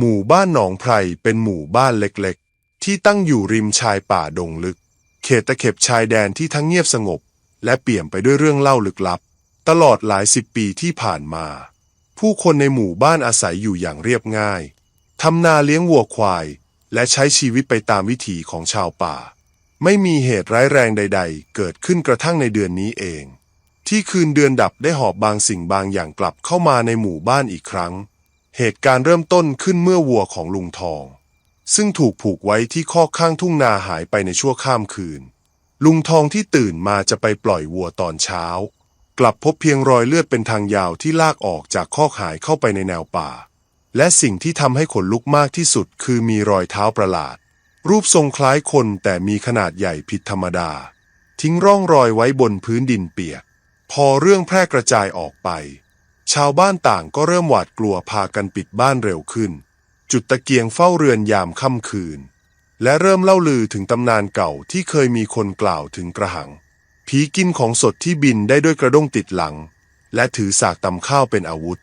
หมู่บ้านหนองไพรเป็นหมู่บ้านเล็กๆ ที่ตั้งอยู่ริมชายป่าดงลึก เขตตะเข็บชายแดนที่ทั้งเงียบสงบ และเปี่ยมไปด้วยเรื่องเล่าลึกลับ ตลอดหลายสิบปีที่ผ่านมา ผู้คนในหมู่บ้านอาศัยอยู่อย่างเรียบง่ายทำนาเลี้ยงวัวควาย และใช้ชีวิตไปตามวิถีของชาวป่า ไม่มีเหตุร้ายแรงใด ๆ เกิดขึ้นกระทั่งในเดือนนี้เอง ที่คืนเดือนดับได้หอบบางสิ่งบางอย่างกลับเข้ามาในหมู่บ้านอีกครั้ง เหตุการณ์เริ่มต้นขึ้นเมื่อวัวของลุงทอง ซึ่งถูกผูกไว้ที่คอกข้างทุ่งนาหายไปในชั่วข้ามคืน ลุงทองที่ตื่นมาจะไปปล่อยวัวตอนเช้า กลับพบเพียงรอยเลือดเป็นทางยาวที่ลากออกจากคอกหายเข้าไปในแนวป่า และสิ่งที่ทำให้ขนลุกมากที่สุดคือมีรอยเท้าประหลาด รูปทรงคล้ายคนแต่มีขนาดใหญ่ผิดธรรมดา ทิ้งร่องรอยไว้บนพื้นดินเปียก พอเรื่องแพร่กระจายออกไป ชาวบ้านต่างก็เริ่มหวาดกลัวพากันปิดบ้านเร็วขึ้น จุดตะเกียงเฝ้าเรือนยามค่ำคืน และเริ่มเล่าลือถึงตำนานเก่าที่เคยมีคนกล่าวถึงกระหัง ผีกินของสดที่บินได้ด้วยกระด้งติดหลัง และถือสากตำข้าวเป็นอาวุธ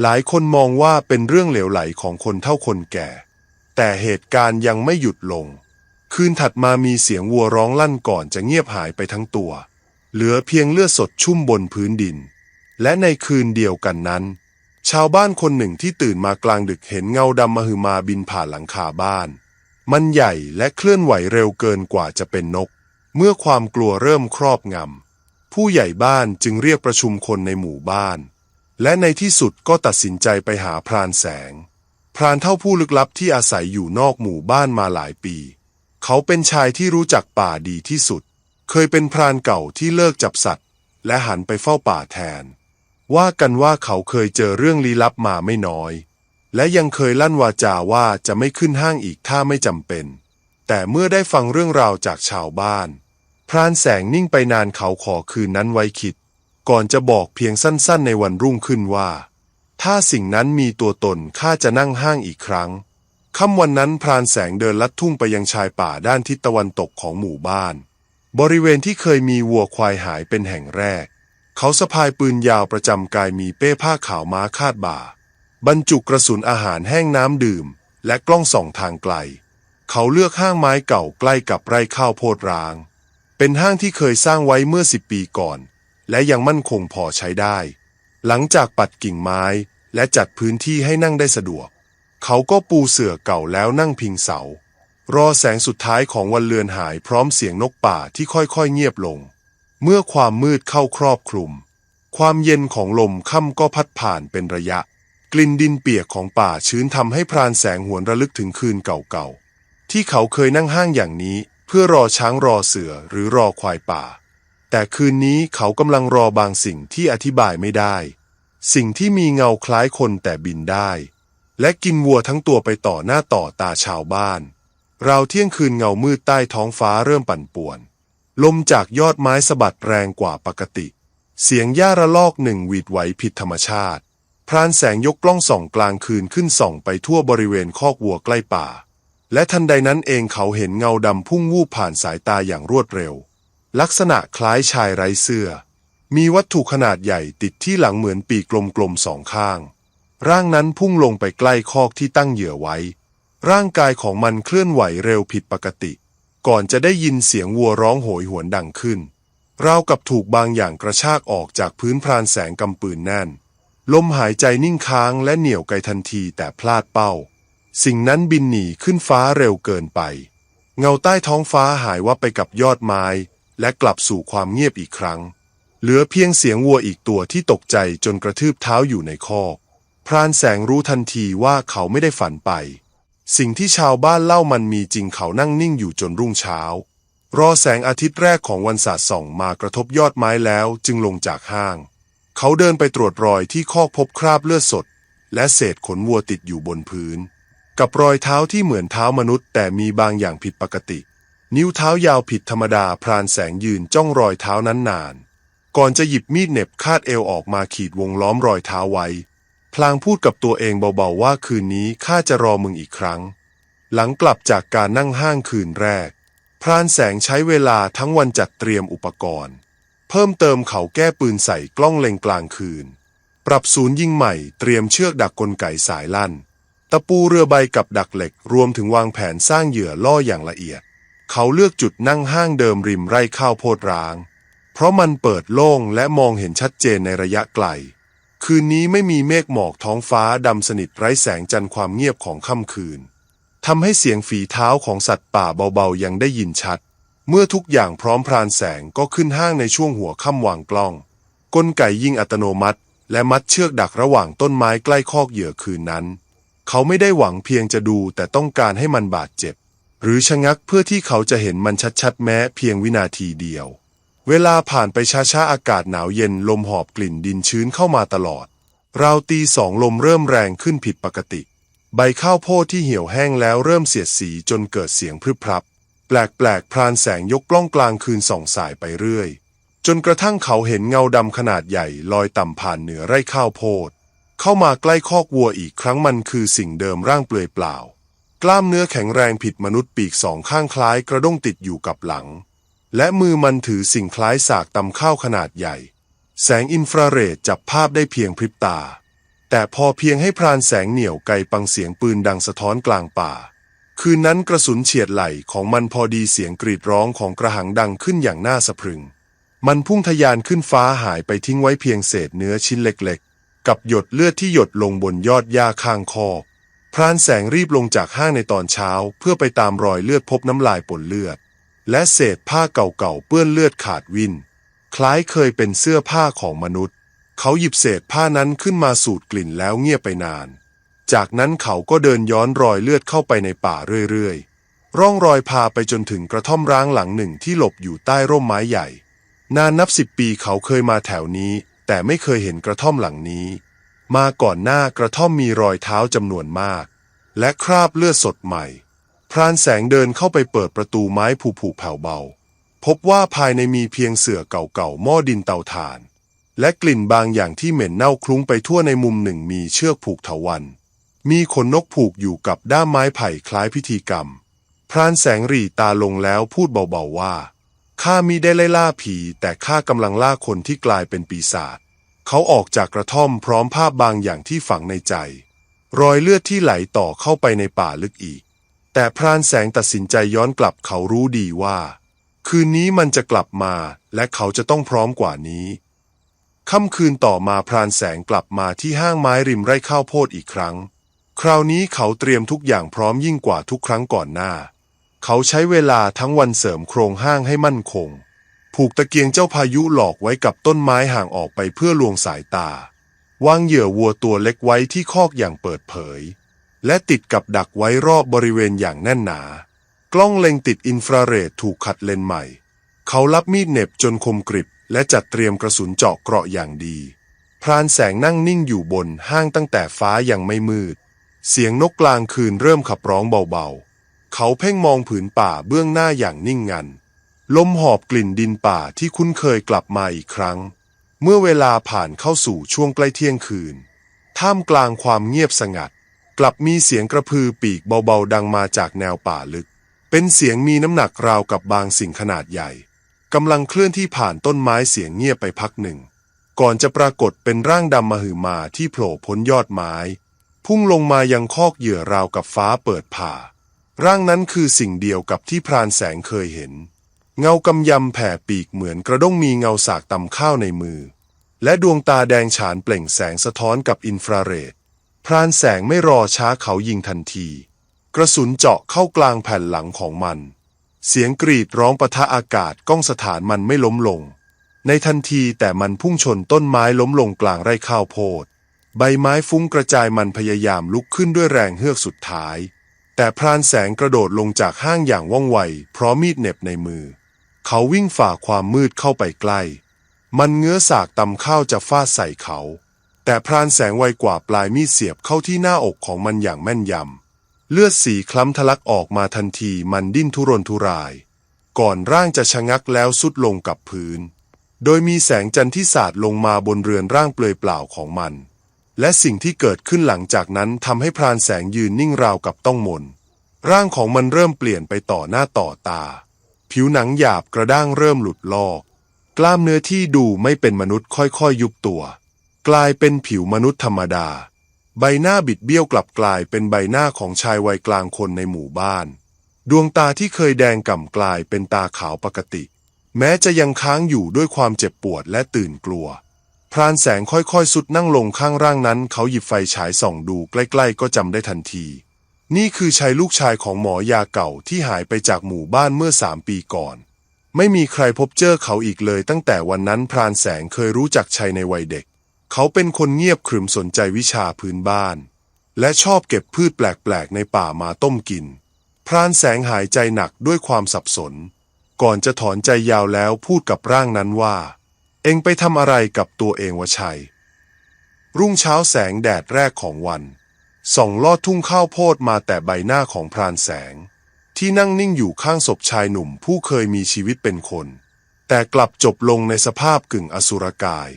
หลายคนมองว่าเป็นเรื่องเหลวไหลของคนเท่าคนแก่ แต่เหตุการณ์ยังไม่หยุดลง คืนถัดมามีเสียงวัวร้องลั่นก่อนจะเงียบหายไปทั้งตัว เหลือเพียงเลือดสดชุ่มบนพื้นดิน และในคืนเดียวกันนั้น ชาวบ้านคนหนึ่งที่ตื่นมากลางดึกเห็นเงาดำมหึมาบินผ่านหลังคาบ้าน มันใหญ่และเคลื่อนไหวเร็วเกินกว่าจะเป็นนก เมื่อความกลัวเริ่มครอบงำผู้ใหญ่บ้านจึงเรียกประชุมคนในหมู่บ้าน และในที่สุดก็ตัดสินใจไปหาพรานแสง พรานเท่าผู้ลึกลับที่อาศัยอยู่นอกหมู่บ้านมาหลายปี เขาเป็นชายที่รู้จักป่าดีที่สุด เคยเป็นพรานเก่าที่เลิกจับสัตว์ และหันไปเฝ้าป่าแทน ว่ากันว่าเขาเคยเจอเรื่องลี้ลับมาไม่น้อย และยังเคยลั่นวาจาว่าจะไม่ขึ้นห้างอีกถ้าไม่จำเป็น แต่เมื่อได้ฟังเรื่องราวจากชาวบ้าน พรานแสงนิ่งไปนานเขาขอคืนนั้นไว้คิด ก่อนจะบอกเพียงสั้นๆ ในวันรุ่งขึ้นว่า ถ้าสิ่งนั้นมีตัวตนข้าจะนั่งห้างอีกครั้งค่ำวันนั้นพรานแสงเดินลัดทุ่งไปยังชายป่าด้านทิศตะวันตกของหมู่บ้าน บริเวณที่เคยมีวัวควายหายเป็นแห่งแรก เขาสะพายปืนยาวประจำกายมีเป้ผ้าขาวม้าคาดบ่า บรรจุกระสุนอาหารแห้งน้ำดื่ม และกล้องส่องทางไกล เขาเลือกห้างไม้เก่าใกล้กับไร่ข้าวโพดร้าง เป็นห้างที่เคยสร้างไว้เมื่อสิบปีก่อน และยังมั่นคงพอใช้ได้ หลังจากปัดกิ่งไม้และจัดพื้นที่ให้นั่งได้สะดวก เขาก็ปูเสื่อเก่าแล้วนั่งพิงเสา รอแสงสุดท้ายของวันเลือนหายพร้อมเสียงนกป่าที่ค่อยๆเงียบลง เมื่อความมืดเข้าครอบคลุม ความเย็นของลมค่ำก็พัดผ่านเป็นระยะ กลิ่นดินเปียกของป่าชื้นทำให้พรานแสงหวนระลึกถึงคืนเก่าๆ ที่เขาเคยนั่งห้างอย่างนี้ เพื่อรอช้างรอเสือหรือรอควายป่า แต่คืนนี้เขากำลังรอบางสิ่งที่อธิบายไม่ได้ สิ่งที่มีเงาคล้ายคนแต่บินได้ และกินวัวทั้งตัวไปต่อหน้าต่อตาชาวบ้าน ราวเที่ยงคืนเงามืดใต้ท้องฟ้าเริ่มปั่นป่วน ลมจากยอดไม้สะบัดแรงกว่าปกติ เสียงหญ้าระลอกหนึ่งหวีดไหวผิดธรรมชาติ พรานแสงยกกล้องส่องกลางคืนขึ้นส่องไปทั่วบริเวณคอกวัวใกล้ป่า และทันใดนั้นเองเขาเห็นเงาดำพุ่งวูบผ่านสายตาอย่างรวดเร็ว ลักษณะคล้ายชายไร้เสื้อ มีวัตถุขนาดใหญ่ติดที่หลังเหมือนปีกกลมๆสองข้าง ร่างนั้นพุ่งลงไปใกล้คอกที่ตั้งเหยื่อไว้ ร่างกายของมันเคลื่อนไหวเร็วผิดปกติ ก่อนจะได้ยินเสียงวัวร้องโหยหวนดังขึ้น ราวกับถูกบางอย่างกระชากออกจากพื้นพรานแสงกำปืนแน่น ลมหายใจนิ่งค้างและเหนี่ยวไกทันทีแต่พลาดเป้า สิ่งนั้นบินหนีขึ้นฟ้าเร็วเกินไป เงาใต้ท้องฟ้าหายว่าไปกับยอดไม้ และกลับสู่ความเงียบอีกครั้ง เหลือเพียงเสียงวัวอีกตัวที่ตกใจจนกระทืบเท้าอยู่ในคอกพรานแสงรู้ทันทีว่าเขาไม่ได้ฝันไป สิ่งที่ชาวบ้านเล่ามันมีจริงเขานั่งนิ่งอยู่จนรุ่งเช้า รอแสงอาทิตย์แรกของวันสาดส่องมากระทบยอดไม้แล้วจึงลงจากห้าง เขาเดินไปตรวจรอยที่คอกพบคราบเลือดสด และเศษขนวัวติดอยู่บนพื้น กับรอยเท้าที่เหมือนเท้ามนุษย์ แต่มีบางอย่างผิดปกติ นิ้วเท้ายาวผิดธรรมดาพรานแสงยืนจ้องรอยเท้านั้นนาน ก่อนจะหยิบมีดเหน็บคาดเอวออกมาขีดวงล้อมรอยเท้าไว้ ลางพูดกับตัวเองเบาๆว่าคืนนี้ข้าจะรอมึงอีกครั้ง หลังกลับจากการนั่งห้างคืนแรก พรานแสงใช้เวลาทั้งวันจัดเตรียมอุปกรณ์ เพิ่มเติมเขาแก้ปืนใส่กล้องเล็งกลางคืน ปรับศูนย์ยิงใหม่เตรียมเชือกดักกลไกสายลั่น ตะปูเรือใบกับดักเหล็กรวมถึงวางแผนสร้างเหยื่อล่ออย่างละเอียด เขาเลือกจุดนั่งห้างเดิมริมไร่ข้าวโพดร้าง เพราะมันเปิดโล่งและมองเห็นชัดเจนในระยะไกล คืนนี้ไม่มีเมฆหมอกท้องฟ้าดำสนิทไร้แสงจันทร์ความเงียบของค่ำคืนทำให้เสียงฝีเท้าของสัตว์ป่าเบาๆ ยังได้ยินชัด เมื่อทุกอย่างพร้อมพรานแสงก็ขึ้นห้างในช่วงหัวค่ำวางกล้อง กลไกยิงอัตโนมัติ และมัดเชือกดักระหว่างต้นไม้ใกล้คอกเหยื่อคืนนั้น เขาไม่ได้หวังเพียงจะดูแต่ต้องการให้มันบาดเจ็บ หรือชะงักเพื่อที่เขาจะเห็นมันชัดๆ แม้เพียงวินาทีเดียว เวลาผ่านไปช้าๆอากาศหนาวเย็นลมหอบกลิ่นดินชื้นเข้ามาตลอด ราวตีสองลมเริ่มแรงขึ้นผิดปกติ ใบข้าวโพดที่เหี่ยวแห้งแล้วเริ่มเสียดสีจนเกิดเสียงพรึบพรับ แปลกๆพรานแสงยกกล้องกลางคืนส่องสายไปเรื่อย จนกระทั่งเขาเห็นเงาดำขนาดใหญ่ลอยต่ำผ่านเหนือไร่ข้าวโพด เข้ามาใกล้คอกวัวอีกครั้งมันคือสิ่งเดิมร่างเปลือยเปล่า กล้ามเนื้อแข็งแรงผิดมนุษย์ปีกสองข้างคล้ายกระด้งติดอยู่กับหลัง และมือมันถือสิ่งคล้ายสากตำข้าวขนาดใหญ่ แสงอินฟราเรดจับภาพได้เพียงพริบตา แต่พอเพียงให้พรานแสงเหนี่ยวไกลปังเสียงปืนดังสะท้อนกลางป่า คืนนั้นกระสุนเฉียดไหล่ของมันพอดีเสียงกรีดร้องของกระหังดังขึ้นอย่างน่าสะพรึง มันพุ่งทะยานขึ้นฟ้าหายไปทิ้งไว้เพียงเศษเนื้อชิ้นเล็กๆ กับหยดเลือดที่หยดลงบนยอดหญ้าข้างคอกพรานแสงรีบลงจากห้างในตอนเช้าเพื่อไปตามรอยเลือดพบน้ำลายปนเลือด และเศษผ้าเก่าๆเปื้อนเลือดขาดวิน คล้ายเคยเป็นเสื้อผ้าของมนุษย์ เขาหยิบเศษผ้านั้นขึ้นมาสูดกลิ่นแล้วเงียบไปนาน จากนั้นเขาก็เดินย้อนรอยเลือดเข้าไปในป่าเรื่อยๆ ร่องรอยพาไปจนถึงกระท่อมร้างหลังหนึ่งที่หลบอยู่ใต้ร่มไม้ใหญ่ นานนับสิบปีเขาเคยมาแถวนี้ แต่ไม่เคยเห็นกระท่อมหลังนี้ มาก่อนหน้ากระท่อมมีรอยเท้าจำนวนมาก และคราบเลือดสดใหม่ พรานแสงเดินเข้าไปเปิดประตูไม้ผุๆแผ่วเบา พบว่าภายในมีเพียงเสื่อเก่าๆหม้อดินเตาถ่าน และกลิ่นบางอย่างที่เหม็นเน่าคลุ้งไปทั่วในมุมหนึ่งมีเชือกผูกเถาวันมีขนนกผูกอยู่กับด้ามไม้ไผ่คล้ายพิธีกรรม พรานแสงหรีตาลงแล้วพูดเบาๆว่าข้ามิได้ไล่ล่าผี แต่ข้ากำลังล่าคนที่กลายเป็นปีศาจเขาออกจากกระท่อมพร้อมภาพบางอย่างที่ฝังในใจ รอยเลือดที่ไหลต่อเข้าไปในป่าลึกอีก แต่พรานแสงตัดสินใจย้อนกลับเขารู้ดีว่า คืนนี้มันจะกลับมาและเขาจะต้องพร้อมกว่านี้ ค่ำคืนต่อมาพรานแสงกลับมาที่ห้างไม้ริมไร่ข้าวโพดอีกครั้ง คราวนี้เขาเตรียมทุกอย่างพร้อมยิ่งกว่าทุกครั้งก่อนหน้า เขาใช้เวลาทั้งวันเสริมโครงห้างให้มั่นคง ผูกตะเกียงเจ้าพายุหลอกไว้กับต้นไม้ห่างออกไปเพื่อลวงสายตาวางเหยื่อวัวตัวเล็กไว้ที่คอกอย่างเปิดเผย และติดกับดักไว้รอบบริเวณอย่างแน่นหนา กล้องเล็งติดอินฟราเรดถูกขัดเลนใหม่ เขารับมีดเน็บจนคมกริบ และจัดเตรียมกระสุนเจาะเกราะอย่างดี พรานแสงนั่งนิ่งอยู่บนห้างตั้งแต่ฟ้ายังไม่มืด เสียงนกกลางคืนเริ่มขับร้องเบาๆ เขาเพ่งมองผืนป่าเบื้องหน้าอย่างนิ่งงัน ลมหอบกลิ่นดินป่าที่คุ้นเคยกลับมาอีกครั้ง เมื่อเวลาผ่านเข้าสู่ช่วงใกล้เที่ยงคืน ท่ามกลางความเงียบสงัด กลับมีเสียงกระพือปีกเบาๆ ดังมาจากแนวป่าลึก เป็นเสียงมีน้ำหนักราวกับบางสิ่งขนาดใหญ่กำลังเคลื่อนที่ผ่านต้นไม้เสียงเงียบไปพักหนึ่ง ก่อนจะปรากฏเป็นร่างดำมหึมาที่โผล่พ้นยอดไม้ พุ่งลงมายังคอกเหยื่อราวกับฟ้าเปิดผ่า ร่างนั้นคือสิ่งเดียวกับที่พรานแสงเคยเห็น เงากำยำแผ่ปีกเหมือนกระด้งมีเงาสากตำข้าวในมือ และดวงตาแดงฉานเปล่งแสงสะท้อนกับอินฟราเรด พรานแสงไม่รอช้าเขายิงทันที กระสุนเจาะเข้ากลางแผ่นหลังของมัน เสียงกรีดร้องปะทะอากาศก้องสถานมันไม่ล้มลง ในทันทีแต่มันพุ่งชนต้นไม้ล้มลงกลางไร่ข้าวโพด ใบไม้ฟุ้งกระจายมันพยายามลุกขึ้นด้วยแรงเฮือกสุดท้าย แต่พรานแสงกระโดดลงจากห้างอย่างว่องไวพร้อมมีดเหน็บในมือ เขาวิ่งฝ่าความมืดเข้าไปใกล้ มันเงื้อสากตำข้าวจะฟาดใส่เขา แต่พรานแสงไวกว่าปลายมีดเสียบเข้าที่หน้าอกของมันอย่างแม่นยำ เลือดสีคล้ำทะลักออกมาทันทีมันดิ้นทุรนทุราย ก่อนร่างจะชะงักแล้วสุดลงกับพื้น โดยมีแสงจันทร์ที่สาดลงมาบนเรือนร่างเปลือยเปล่าของมัน และสิ่งที่เกิดขึ้นหลังจากนั้นทำให้พรานแสงยืนนิ่งราวกับต้องมน ร่างของมันเริ่มเปลี่ยนไปต่อหน้าต่อตา ผิวหนังหยาบกระด้างเริ่มหลุดลอก กล้ามเนื้อที่ดูไม่เป็นมนุษย์ค่อยๆยุบตัว กลายเป็นผิวมนุษย์ธรรมดา ใบหน้าบิดเบี้ยวกลับกลายเป็นใบหน้าของชายวัยกลางคนในหมู่บ้าน ดวงตาที่เคยแดงก่ำกลายเป็นตาขาวปกติ แม้จะยังค้างอยู่ด้วยความเจ็บปวดและตื่นกลัว พรานแสงค่อยๆ สุดนั่งลงข้างร่างนั้น เขาหยิบไฟฉายส่องดูใกล้ๆ ก็จำได้ทันที นี่คือชายลูกชายของหมอยาเก่าที่หายไปจากหมู่บ้านเมื่อสามปีก่อนไม่มีใครพบเจอเขาอีกเลยตั้งแต่วันนั้นพรานแสงเคยรู้จักชัยในวัยเด็ก เขาเป็นคนเงียบขรึมสนใจวิชาพื้นบ้าน และชอบเก็บพืชแปลกๆ ในป่ามาต้มกิน พรานแสงหายใจหนักด้วยความสับสน ก่อนจะถอนใจยาวแล้วพูดกับร่างนั้นว่า เอ็งไปทำอะไรกับตัวเองวะชัย รุ่งเช้าแสงแดดแรกของวันส่องลอดทุ่งข้าวโพดมาแต่ใบหน้าของพรานแสง ที่นั่งนิ่งอยู่ข้างศพชายหนุ่มผู้เคยมีชีวิตเป็นคน แต่กลับจบลงในสภาพกึ่งอสุรกาย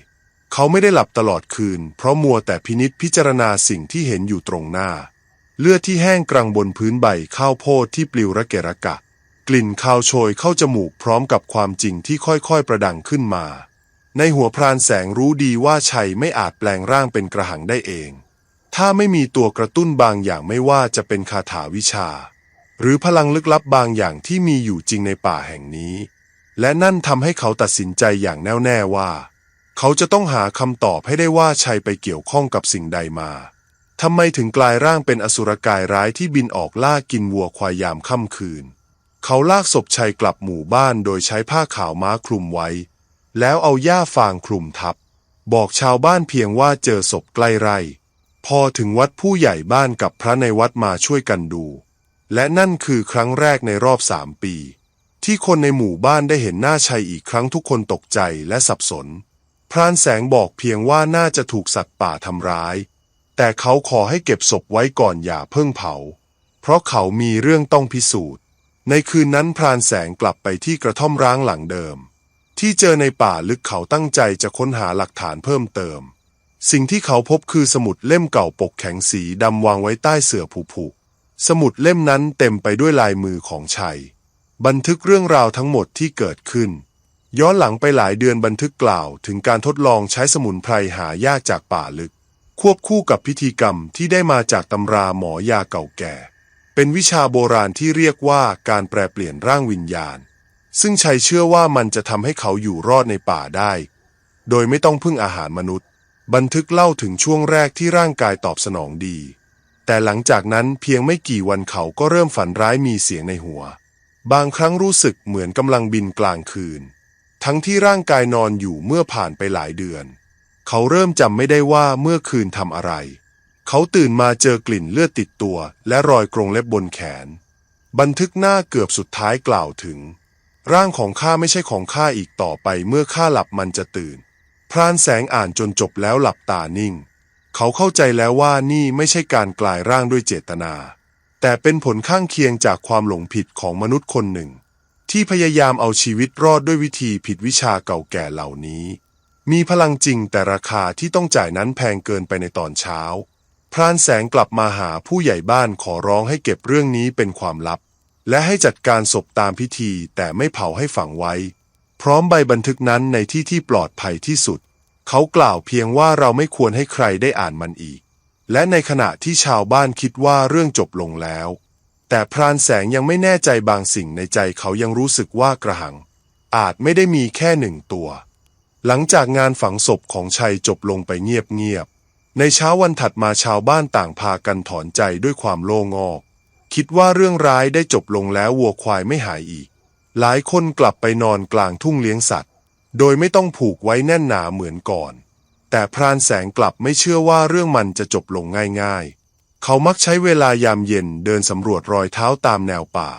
เขาไม่ได้หลับตลอดคืน เพราะมัวแต่พินิษพิจารณาสิ่งที่เห็นอยู่ตรงหน้า เลือดที่แห้งกรังบนพื้นใบข้าวโพดที่ปลิวระเกะระกะ กลิ่นคาวโชยเข้าจมูกพร้อมกับความจริงที่ค่อยๆประดังขึ้นมา ในหัวพรานแสงรู้ดีว่าชัยไม่อาจแปลงร่างเป็นกระหังได้เอง ถ้าไม่มีตัวกระตุ้นบางอย่างไม่ว่าจะเป็นคาถาวิชา หรือพลังลึกลับบางอย่างที่มีอยู่จริงในป่าแห่งนี้ และนั่นทำให้เขาตัดสินใจอย่างแน่วแน่ว่า เขาจะต้องหาคำตอบให้ได้ว่าชัยไปเกี่ยวข้องกับสิ่งใดมาทำไมถึงกลายร่างเป็นอสุรกายร้ายที่บินออกล่ากินวัวควายยามค่ำคืน เขาลากศพชัยกลับหมู่บ้านโดยใช้ผ้าขาวม้าคลุมไว้ แล้วเอาหญ้าฟางคลุมทับ บอกชาวบ้านเพียงว่าเจอศพใกล้ไร่พอถึงวัดผู้ใหญ่บ้านกับพระในวัดมาช่วยกันดู และนั่นคือครั้งแรกในรอบสามปี ที่คนในหมู่บ้านได้เห็นหน้าชัยอีกครั้งทุกคนตกใจและสับสน พรานแสงบอกเพียงว่าน่าจะถูกสัตว์ป่าทำร้าย แต่เขาขอให้เก็บศพไว้ก่อนอย่าเพิ่งเผา เพราะเขามีเรื่องต้องพิสูจน์ ในคืนนั้นพรานแสงกลับไปที่กระท่อมร้างหลังเดิม ที่เจอในป่าลึกเขาตั้งใจจะค้นหาหลักฐานเพิ่มเติม สิ่งที่เขาพบคือสมุดเล่มเก่าปกแข็งสีดำวางไว้ใต้เสื่อผุผุสมุดเล่มนั้นเต็มไปด้วยลายมือของชัย บันทึกเรื่องราวทั้งหมดที่เกิดขึ้น ย้อนหลังไปหลายเดือนบันทึกกล่าวถึงการทดลองใช้สมุนไพรหายากจากป่าลึก ควบคู่กับพิธีกรรมที่ได้มาจากตำราหมอยาเก่าแก่ เป็นวิชาโบราณที่เรียกว่าการแปลเปลี่ยนร่างวิญญาณ ซึ่งชัยเชื่อว่ามันจะทำให้เขาอยู่รอดในป่าได้ โดยไม่ต้องพึ่งอาหารมนุษย์ บันทึกเล่าถึงช่วงแรกที่ร่างกายตอบสนองดี แต่หลังจากนั้นเพียงไม่กี่วันเขาก็เริ่มฝันร้ายมีเสียงในหัว บางครั้งรู้สึกเหมือนกำลังบินกลางคืน ทั้งที่ร่างกายนอนอยู่เมื่อผ่านไปหลายเดือน เขาเริ่มจำไม่ได้ว่าเมื่อคืนทำอะไร เขาตื่นมาเจอกลิ่นเลือดติดตัว และรอยกรงเล็บบนแขน บันทึกหน้าเกือบสุดท้ายกล่าวถึง ร่างของข้าไม่ใช่ของข้าอีกต่อไปเมื่อข้าหลับมันจะตื่น พรานแสงอ่านจนจบแล้วหลับตานิ่ง เขาเข้าใจแล้วว่านี่ไม่ใช่การกลายร่างด้วยเจตนา แต่เป็นผลข้างเคียงจากความหลงผิดของมนุษย์คนหนึ่ง ที่พยายามเอาชีวิตรอดด้วยวิธีผิดวิชาเก่าแก่เหล่านี้ มีพลังจริงแต่ราคาที่ต้องจ่ายนั้นแพงเกินไปในตอนเช้า พรานแสงกลับมาหาผู้ใหญ่บ้านขอร้องให้เก็บเรื่องนี้เป็นความลับ และให้จัดการศพตามพิธีแต่ไม่เผาให้ฝังไว้ พร้อมใบบันทึกนั้นในที่ที่ปลอดภัยที่สุด เขากล่าวเพียงว่าเราไม่ควรให้ใครได้อ่านมันอีก และในขณะที่ชาวบ้านคิดว่าเรื่องจบลงแล้ว แต่พรานแสงยังไม่แน่ใจบางสิ่งในใจเขายังรู้สึกว่ากระหัง อาจไม่ได้มีแค่หนึ่งตัว หลังจากงานฝังศพของชัยจบลงไปเงียบๆ ในเช้าวันถัดมาชาวบ้านต่างพากันถอนใจด้วยความโล่งอก คิดว่าเรื่องร้ายได้จบลงแล้ววัวควายไม่หายอีก หลายคนกลับไปนอนกลางทุ่งเลี้ยงสัตว์ โดยไม่ต้องผูกไว้แน่นหนาเหมือนก่อน แต่พรานแสงกลับไม่เชื่อว่าเรื่องมันจะจบลงง่ายๆ เขามักใช้เวลายามเย็นเดินสำรวจรอยเท้าตามแนวป่า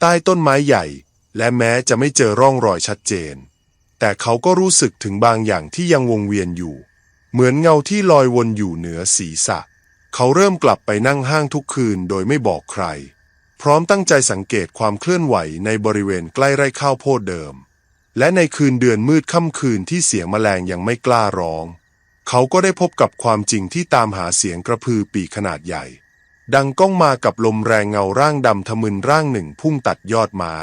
ใต้ต้นไม้ใหญ่ และแม้จะไม่เจอร่องรอยชัดเจน แต่เขาก็รู้สึกถึงบางอย่างที่ยังวงเวียนอยู่ เหมือนเงาที่ลอยวนอยู่เหนือศีรษะ เขาเริ่มกลับไปนั่งห้างทุกคืนโดยไม่บอกใคร พร้อมตั้งใจสังเกตความเคลื่อนไหวในบริเวณใกล้ไร่ข้าวโพดเดิม และในคืนเดือนมืดค่ำคืนที่เสียงแมลงยังไม่กล้าร้อง เขาก็ได้พบกับความจริงที่ตามหาเสียงกระพือปีกขนาดใหญ่ ดังก้องมากับลมแรงเงาร่างดำทะมึนร่างหนึ่งพุ่งตัดยอดไม้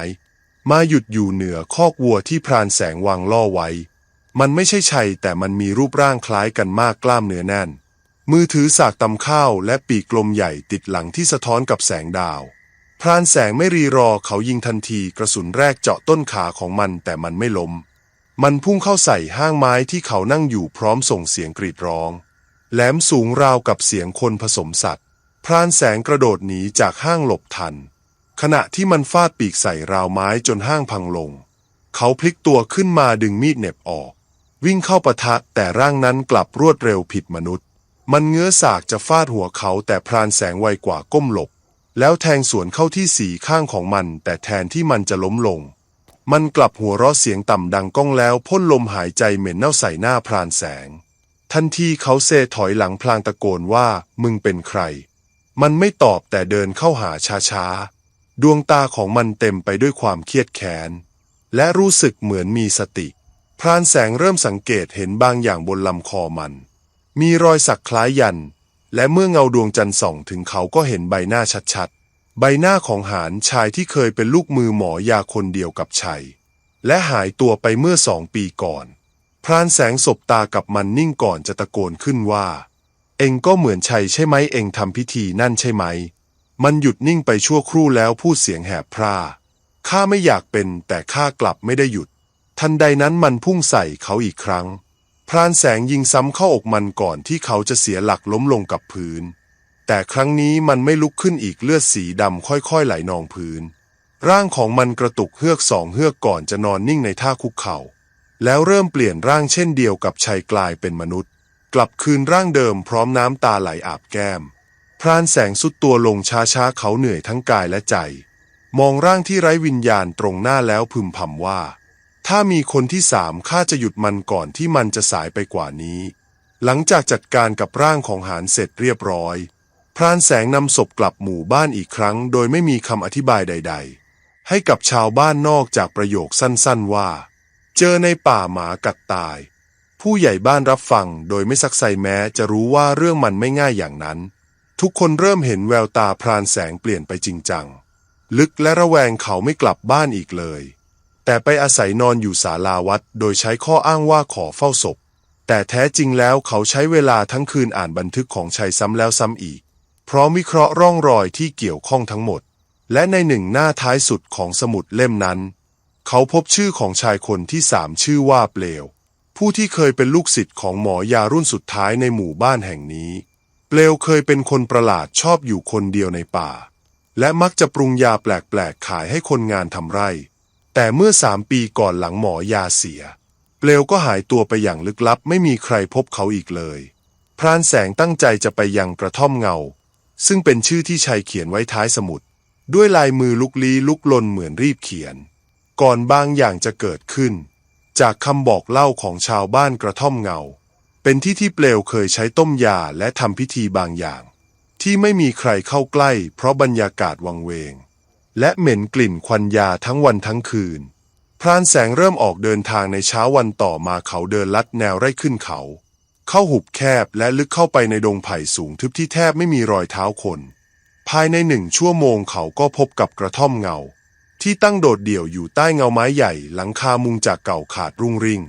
มาหยุดอยู่เหนือคอกวัวที่พรานแสงวางล่อไว้ มันไม่ใช่ชัยแต่มันมีรูปร่างคล้ายกันมากกล้ามเนื้อแน่น มือถือสากตำข้าวและปีกกลมใหญ่ติดหลังที่สะท้อนกับแสงดาว พรานแสงไม่รีรอเขายิงทันทีกระสุนแรกเจาะต้นขาของมันแต่มันไม่ล้ม มันพุ่งเข้าใส่ห้างไม้ที่เขานั่งอยู่พร้อมส่งเสียงกรีดร้อง แหลมสูงราวกับเสียงคนผสมสัตว์ พรานแสงกระโดดหนีจากห้างหลบทัน ขณะที่มันฟาดปีกใส่ราวไม้จนห้างพังลง เขาพลิกตัวขึ้นมาดึงมีดเน็บออก วิ่งเข้าปะทะแต่ร่างนั้นกลับรวดเร็วผิดมนุษย์ มันเงื้อสากจะฟาดหัวเขาแต่พรานแสงไวกว่าก้มหลบ แล้วแทงสวนเข้าที่สีข้างของมัน แต่แทนที่มันจะล้มลง มันกลับหัวเราะเสียงต่ำดังก้องแล้วพ่นลมหายใจเหม็นเน่าใส่หน้าพรานแสง ทันทีเขาเซถอยหลังพลางตะโกนว่ามึงเป็นใคร มันไม่ตอบแต่เดินเข้าหาช้าๆ ดวงตาของมันเต็มไปด้วยความเครียดแค้น และรู้สึกเหมือนมีสติ พรานแสงเริ่มสังเกตเห็นบางอย่างบนลำคอมัน มีรอยสักคล้ายยัน และเมื่อเงาดวงจันทร์ส่องถึงเขาก็เห็นใบหน้าชัด ใบหน้าของหานชายที่เคยเป็นลูกมือหมอยาคนเดียวกับชัย และหายตัวไปเมื่อสองปีก่อน พรานแสงสบตากับมันนิ่งก่อนจะตะโกนขึ้นว่า เองก็เหมือนชัยใช่ไหมเองทำพิธีนั่นใช่ไหม มันหยุดนิ่งไปชั่วครู่แล้วพูดเสียงแหบพร่าข้าไม่อยากเป็นแต่ข้ากลับไม่ได้หยุด ทันใดนั้นมันพุ่งใส่เขาอีกครั้ง พรานแสงยิงซ้ำเข้าอกมันก่อนที่เขาจะเสียหลักล้มลงกับพื้น แต่ครั้งนี้มันไม่ลุกขึ้นอีกเลือดสีดำค่อยๆ ไหลนองพื้น ร่างของมันกระตุกเฮือกสองเฮือกก่อนจะนอนนิ่งในท่าคุกเข่า แล้วเริ่มเปลี่ยนร่างเช่นเดียวกับชายกลายเป็นมนุษย์ กลับคืนร่างเดิมพร้อมน้ำตาไหลอาบแก้ม พรานแสงสุดตัวลงช้าๆเขาเหนื่อยทั้งกายและใจ มองร่างที่ไร้วิญญาณตรงหน้าแล้วพึมพำว่า ถ้ามีคนที่สามข้าจะหยุดมันก่อนที่มันจะสายไปกว่านี้ หลังจากจัดการกับร่างของหานเสร็จเรียบร้อย พรานแสงนำศพกลับหมู่บ้านอีกครั้ง โดยไม่มีคำอธิบายใด ๆ ให้กับชาวบ้านนอกจากประโยคสั้นๆว่า เจอในป่าหมากัดตาย ผู้ใหญ่บ้านรับฟังโดยไม่ซักไซแม้จะรู้ว่าเรื่องมันไม่ง่ายอย่างนั้น ทุกคนเริ่มเห็นแววตาพรานแสงเปลี่ยนไปจริงจัง ลึกและระแวงเขาไม่กลับบ้านอีกเลย แต่ไปอาศัยนอนอยู่ศาลาวัด โดยใช้ข้ออ้างว่าขอเฝ้าศพ แต่แท้จริงแล้วเขาใช้เวลาทั้งคืนอ่านบันทึกของชัยซ้ำแล้วซ้ำอีก พร้อมวิเคราะห์ร่องรอยที่เกี่ยวข้องทั้งหมด และในหนึ่งหน้าท้ายสุดของสมุดเล่มนั้น เขาพบชื่อของชายคนที่สามชื่อว่าเปลว ผู้ที่เคยเป็นลูกศิษย์ของหมอยารุ่นสุดท้ายในหมู่บ้านแห่งนี้ เปลวเคยเป็นคนประหลาดชอบอยู่คนเดียวในป่า และมักจะปรุงยาแปลกๆขายให้คนงานทำไร่ แต่เมื่อสามปีก่อนหลังหมอยาเสีย เปลวก็หายตัวไปอย่างลึกลับไม่มีใครพบเขาอีกเลยพรานแสงตั้งใจจะไปยังกระท่อมเงา ซึ่งเป็นชื่อที่ชัยเขียนไว้ท้ายสมุด ด้วยลายมือลุกลี้ลุกลนเหมือนรีบเขียน ก่อนบางอย่างจะเกิดขึ้น จากคำบอกเล่าของชาวบ้านกระท่อมเงา เป็นที่ที่เปลวเคยใช้ต้มยาและทำพิธีบางอย่าง ที่ไม่มีใครเข้าใกล้ เพราะบรรยากาศวังเวง และเหม็นกลิ่นควันยาทั้งวันทั้งคืน พรานแสงเริ่มออกเดินทางในเช้าวันต่อมาเขาเดินลัดแนวไร่ขึ้นเขา เข้าหุบแคบและลึกเข้าไปในดงไผ่สูงทึบที่แทบไม่มีรอยเท้าคน ภายในหนึ่งชั่วโมงเขาก็พบกับกระท่อมเงา ที่ตั้งโดดเดี่ยวอยู่ใต้เงาไม้ใหญ่ หลังคามุงจากเก่าขาดรุ่งริ่ง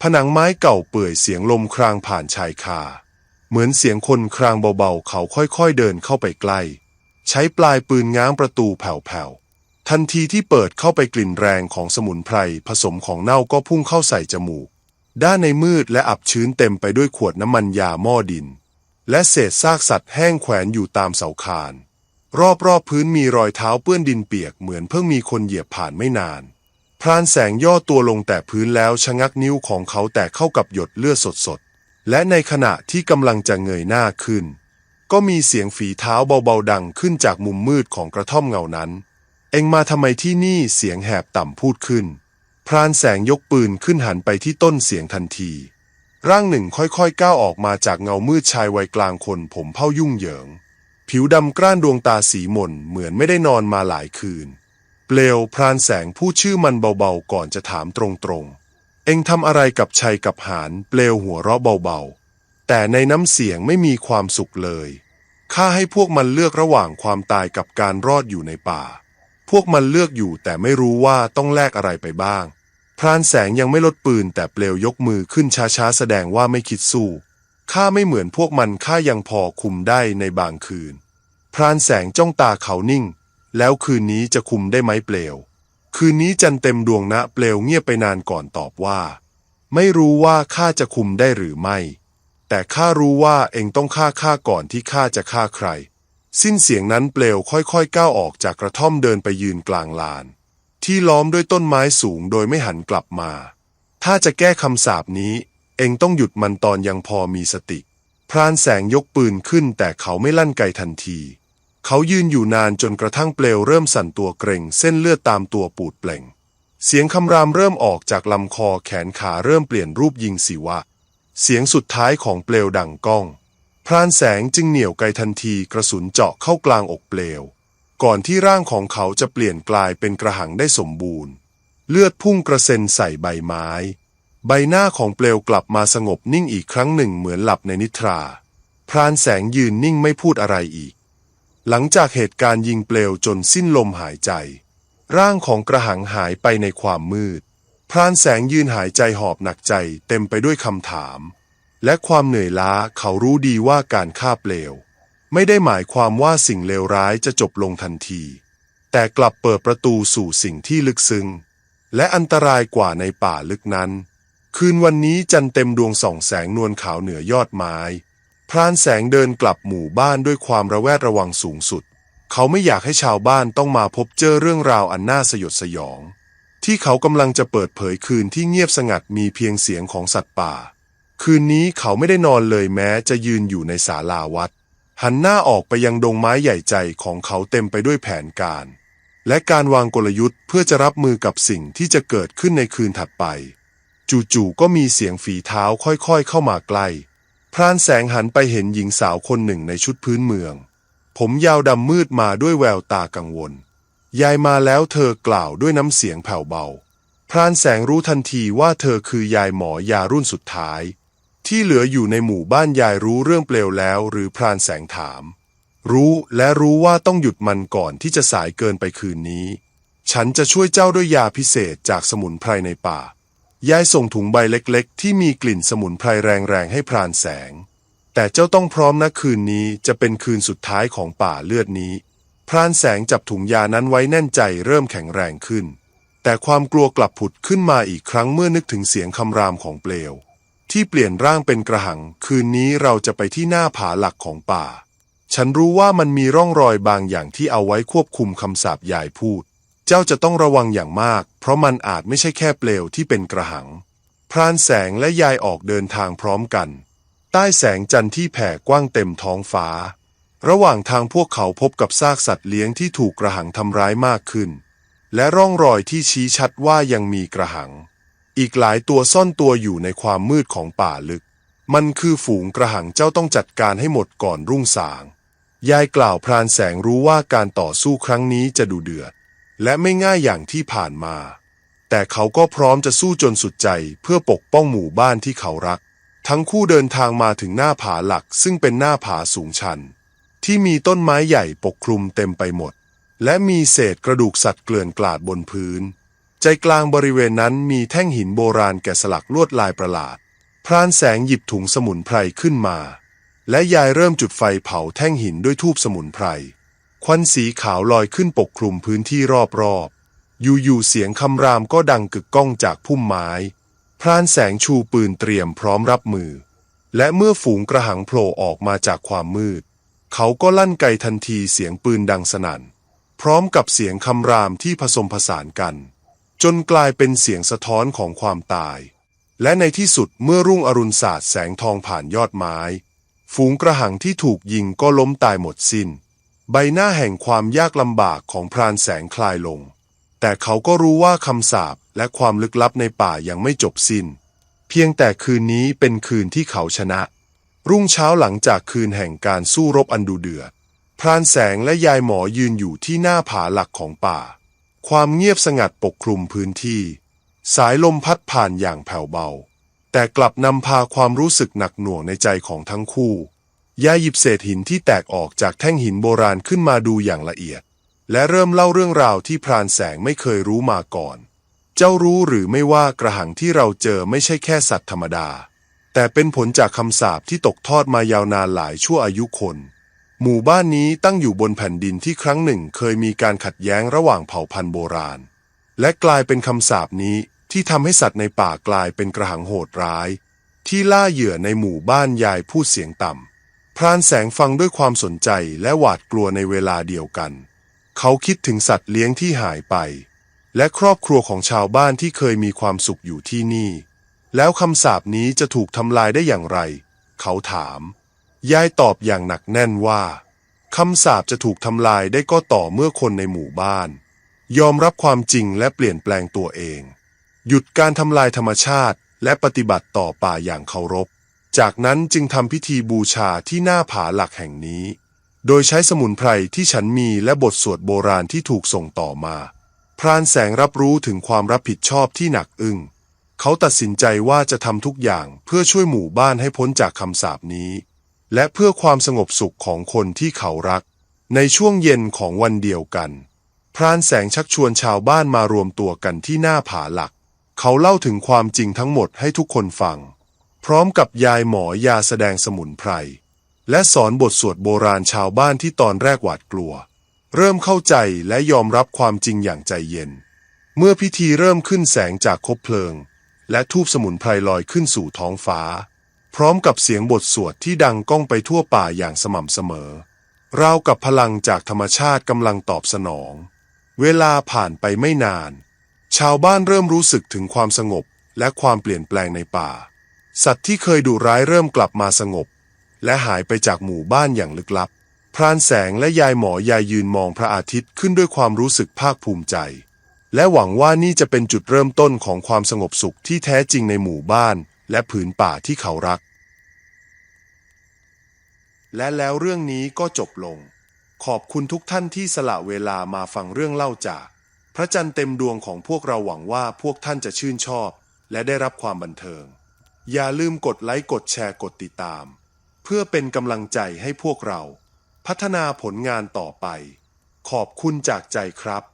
ผนังไม้เก่าเปื่อยเสียงลมครางผ่านชายคา เหมือนเสียงคนครางเบาๆ เขาค่อยๆเดินเข้าไปใกล้ ใช้ปลายปืนง้างประตูแผ่วๆทันทีที่เปิดเข้าไปกลิ่นแรงของสมุนไพรผสมของเน่าก็พุ่งเข้าใส่จมูก ด้านในมืดและอับชื้นเต็มไปด้วยขวดน้ำมันยาหม้อดิน และเศษซากสัตว์แห้งแขวนอยู่ตามเสาคาน รอบๆพื้นมีรอยเท้าเปื้อนดินเปียกเหมือนเพิ่งมีคนเหยียบผ่านไม่นาน พรานแสงย่อตัวลงแต่พื้นแล้วชะงักนิ้วของเขาแตกเข้ากับหยดเลือดสดๆ และในขณะที่กำลังจะเงยหน้าขึ้น ก็มีเสียงฝีเท้าเบาๆดังขึ้นจากมุมมืดของกระท่อมเงานั้น เอ็งมาทำไมที่นี่เสียงแหบต่ำพูดขึ้น พรานแสงยกปืนขึ้นหันไปที่ต้นเสียงทันที ร่างหนึ่งค่อยๆก้าวออกมาจากเงามืดชายวัยกลางคนผมเผ้ายุ่งเหยิง ผิวดำกร้านดวงตาสีหม่นเหมือนไม่ได้นอนมาหลายคืน เปลวพรานแสงพูดชื่อมันเบาๆก่อนจะถามตรงๆ เอ็งทำอะไรกับชัยกับหานเปลวหัวเราะเบาๆ แต่ในน้ำเสียงไม่มีความสุขเลยข้าให้พวกมันเลือกระหว่างความตายกับการรอดอยู่ในป่า พวกมันเลือกอยู่แต่ไม่รู้ว่าต้องแลกอะไรไปบ้าง พรานแสงยังไม่ลดปืนแต่เปลวยกมือขึ้นช้าๆ แสดงว่าไม่คิดสู้ข้าไม่เหมือนพวกมันข้ายังพอคุมได้ในบางคืน พรานแสงจ้องตาเขานิ่ง แล้วคืนนี้จะคุมได้ไหมเปลว คืนนี้จันเต็มดวงนะเปลวเงียบไปนานก่อนตอบว่า ไม่รู้ว่าข้าจะคุมได้หรือไม่ แต่ข้ารู้ว่าเองต้องฆ่าข้าก่อนที่ข้าจะฆ่าใคร สิ้นเสียงนั้นเปลวค่อยๆก้าวออกจากกระท่อมเดินไปยืนกลางลาน ที่ล้อมด้วยต้นไม้สูงโดยไม่หันกลับมา ถ้าจะแก้คำสาปนี้ เองต้องหยุดมันตอนยังพอมีสติ พรานแสงยกปืนขึ้นแต่เขาไม่ลั่นไกทันที เขายืนอยู่นานจนกระทั่งเปลวเริ่มสั่นตัวเกร็งเส้นเลือดตามตัวปูดเปล่ง เสียงคำรามเริ่มออกจากลำคอแขนขาเริ่มเปลี่ยนรูปยิงสิวะ เสียงสุดท้ายของเปลวดังก้อง พรานแสงจึงเหนี่ยวไกทันทีกระสุนเจาะเข้ากลางอกเปลว ก่อนที่ร่างของเขาจะเปลี่ยนกลายเป็นกระหังได้สมบูรณ์ เลือดพุ่งกระเซ็นใส่ใบไม้ ใบหน้าของเปลวกลับมาสงบนิ่งอีกครั้งหนึ่งเหมือนหลับในนิทรา พรานแสงยืนนิ่งไม่พูดอะไรอีก หลังจากเหตุการณ์ยิงเปลวจนสิ้นลมหายใจ ร่างของกระหังหายไปในความมืด พรานแสงยืนหายใจหอบหนักใจเต็มไปด้วยคำถาม และความเหนื่อยล้าเขารู้ดีว่าการฆ่าเปลว ไม่ได้หมายความว่าสิ่งเลวร้ายจะจบลงทันที แต่กลับเปิดประตูสู่สิ่งที่ลึกซึ้ง และอันตรายกว่าในป่าลึกนั้น คืนวันนี้จันเต็มดวงส่องแสงนวลขาวเหนือยอดไม้ พรานแสงเดินกลับหมู่บ้านด้วยความระแวดระวังสูงสุด เขาไม่อยากให้ชาวบ้านต้องมาพบเจอเรื่องราวอันน่าสยดสยอง ที่เขากำลังจะเปิดเผยคืนที่เงียบสงัดมีเพียงเสียงของสัตว์ป่า คืนนี้เขาไม่ได้นอนเลยแม้จะยืนอยู่ในศาลาวัด หันหน้าออกไปยังดงไม้ใหญ่ใจของเขาเต็มไปด้วยแผนการ และการวางกลยุทธ์เพื่อจะรับมือกับสิ่งที่จะเกิดขึ้นในคืนถัดไป จู่ๆก็มีเสียงฝีเท้าค่อยๆเข้ามาใกล้ พรานแสงหันไปเห็นหญิงสาวคนหนึ่งในชุดพื้นเมือง ผมยาวดำมืดมาด้วยแววตากังวล ยายมาแล้วเธอกล่าวด้วยน้ำเสียงแผ่วเบา พรานแสงรู้ทันทีว่าเธอคือยายหมอยารุ่นสุดท้าย ที่เหลืออยู่ในหมู่บ้านยายรู้เรื่องเปลวแล้วหรือพรานแสงถาม รู้และรู้ว่าต้องหยุดมันก่อนที่จะสายเกินไปคืนนี้ ฉันจะช่วยเจ้าด้วยยาพิเศษจากสมุนไพรในป่ายายส่งถุงใบเล็กๆ ที่มีกลิ่นสมุนไพรแรงๆให้พรานแสง แต่เจ้าต้องพร้อมนะคืนนี้จะเป็นคืนสุดท้ายของป่าเลือดนี้ พรานแสงจับถุงยานั้นไว้แน่นใจเริ่มแข็งแรงขึ้น แต่ความกลัวกลับผุดขึ้นมาอีกครั้งเมื่อนึกถึงเสียงคำรามของเปลว ที่เปลี่ยนร่างเป็นกระหัง คืนนี้เราจะไปที่หน้าผาหลักของป่า ฉันรู้ว่ามันมีร่องรอยบางอย่างที่เอาไว้ควบคุมคำสาปยายพูด เจ้าจะต้องระวังอย่างมาก เพราะมันอาจไม่ใช่แค่เปลวที่เป็นกระหัง พรานแสงและยายออกเดินทางพร้อมกัน ใต้แสงจันทร์ที่แผ่กว้างเต็มท้องฟ้า ระหว่างทางพวกเขาพบกับซากสัตว์เลี้ยงที่ถูกกระหังทำร้ายมากขึ้น และร่องรอยที่ชี้ชัดว่ายังมีกระหัง อีกหลายตัวซ่อนตัวอยู่ในความมืดของป่าลึก มันคือฝูงกระหังเจ้าต้องจัดการให้หมดก่อนรุ่งสาง ยายกล่าวพรานแสงรู้ว่าการต่อสู้ครั้งนี้จะดูเดือด และไม่ง่ายอย่างที่ผ่านมา แต่เขาก็พร้อมจะสู้จนสุดใจเพื่อปกป้องหมู่บ้านที่เขารัก ทั้งคู่เดินทางมาถึงหน้าผาหลักซึ่งเป็นหน้าผาสูงชัน ที่มีต้นไม้ใหญ่ปกคลุมเต็มไปหมด และมีเศษกระดูกสัตว์เกลื่อนกลาดบนพื้น ใจกลางบริเวณนั้นมีแท่งหินโบราณแกะสลักลวดลายประหลาด พรานแสงหยิบถุงสมุนไพรขึ้นมา และยายเริ่มจุดไฟเผาแท่งหินด้วยทูบสมุนไพร ควันสีขาวลอยขึ้นปกคลุมพื้นที่รอบๆ อยู่ๆเสียงคำรามก็ดังกึกก้องจากพุ่มไม้ พรานแสงชูปืนเตรียมพร้อมรับมือ และเมื่อฝูงกระหังโผล่ออกมาจากความมืด เขาก็ลั่นไกทันทีเสียงปืนดังสนั่น พร้อมกับเสียงคำรามที่ผสมผสานกัน จนกลายเป็นเสียงสะท้อนของความตาย และในที่สุดเมื่อรุ่งอรุณศาสตร์แสงทองผ่านยอดไม้ ฝูงกระหังที่ถูกยิงก็ล้มตายหมดสิน้น ใบหน้าแห่งความยากลำบากของพรานแสงคลายลง แต่เขาก็รู้ว่าคำสาปและความลึกลับในป่ายังไม่จบสิน้น เพียงแต่คืนนี้เป็นคืนที่เขาชนะ รุ่งเช้าหลังจากคืนแห่งการสู้รบอันดูเดือดพรานแสงและยายหมอยืนอยู่ที่หน้าผาหลักของป่า ความเงียบสงัดปกคลุมพื้นที่ สายลมพัดผ่านอย่างแผ่วเบา แต่กลับนำพาความรู้สึกหนักหน่วงในใจของทั้งคู่ยายหยิบเศษหินที่แตกออกจากแท่งหินโบราณขึ้นมาดูอย่างละเอียด และเริ่มเล่าเรื่องราวที่พรานแสงไม่เคยรู้มาก่อน เจ้ารู้หรือไม่ว่ากระหังที่เราเจอไม่ใช่แค่สัตว์ธรรมดา แต่เป็นผลจากคำสาปที่ตกทอดมายาวนานหลายชั่วอายุคน หมู่บ้านนี้ตั้งอยู่บนแผ่นดินที่ครั้งหนึ่งเคยมีการขัดแย้งระหว่างเผ่าพันธุ์โบราณ และกลายเป็นคำสาปนี้ที่ทำให้สัตว์ในป่ากลายเป็นกระหังโหดร้าย ที่ล่าเหยื่อในหมู่บ้านยายพูดเสียงต่ำพรานแสงฟังด้วยความสนใจและหวาดกลัวในเวลาเดียวกัน เขาคิดถึงสัตว์เลี้ยงที่หายไป และครอบครัวของชาวบ้านที่เคยมีความสุขอยู่ที่นี่ แล้วคำสาปนี้จะถูกทำลายได้อย่างไร เขาถาม ยายตอบอย่างหนักแน่นว่าคำสาปจะถูกทำลายได้ก็ต่อเมื่อคนในหมู่บ้าน ยอมรับความจริงและเปลี่ยนแปลงตัวเอง หยุดการทำลายธรรมชาติและปฏิบัติต่อป่าอย่างเคารพ จากนั้นจึงทำพิธีบูชาที่หน้าผาหลักแห่งนี้ โดยใช้สมุนไพรที่ฉันมีและบทสวดโบราณที่ถูกส่งต่อมา พรานแสงรับรู้ถึงความรับผิดชอบที่หนักอึ้งเขาตัดสินใจว่าจะทำทุกอย่างเพื่อช่วยหมู่บ้านให้พ้นจากคำสาปนี้ และเพื่อความสงบสุขของคนที่เขารัก ในช่วงเย็นของวันเดียวกัน พรานแสงชักชวนชาวบ้านมารวมตัวกันที่หน้าผาหลัก เขาเล่าถึงความจริงทั้งหมดให้ทุกคนฟัง พร้อมกับยายหมอยาแสดงสมุนไพร และสอนบทสวดโบราณชาวบ้านที่ตอนแรกหวาดกลัว เริ่มเข้าใจและยอมรับความจริงอย่างใจเย็น เมื่อพิธีเริ่มขึ้นแสงจากคบเพลิง และทูบสมุนไพรลอยขึ้นสู่ท้องฟ้า พร้อมกับเสียงบทสวดที่ดังก้องไปทั่วป่าอย่างสม่ำเสมอ ราวกับพลังจากธรรมชาติกำลังตอบสนอง เวลาผ่านไปไม่นาน ชาวบ้านเริ่มรู้สึกถึงความสงบและความเปลี่ยนแปลงในป่า สัตว์ที่เคยดุร้ายเริ่มกลับมาสงบ และหายไปจากหมู่บ้านอย่างลึกลับ พรานแสงและยายหมอยายยืนมองพระอาทิตย์ขึ้นด้วยความรู้สึกภาคภูมิใจ และหวังว่านี่จะเป็นจุดเริ่มต้นของความสงบสุขที่แท้จริงในหมู่บ้าน และผืนป่าที่เขารัก และแล้วเรื่องนี้ก็จบลง ขอบคุณทุกท่านที่สละเวลามาฟังเรื่องเล่าจาก พระจันทร์เต็มดวงของพวกเราหวังว่าพวกท่านจะชื่นชอบ และได้รับความบันเทิง อย่าลืมกดไลค์กดแชร์กดติดตาม เพื่อเป็นกำลังใจให้พวกเรา พัฒนาผลงานต่อไป ขอบคุณจากใจครับ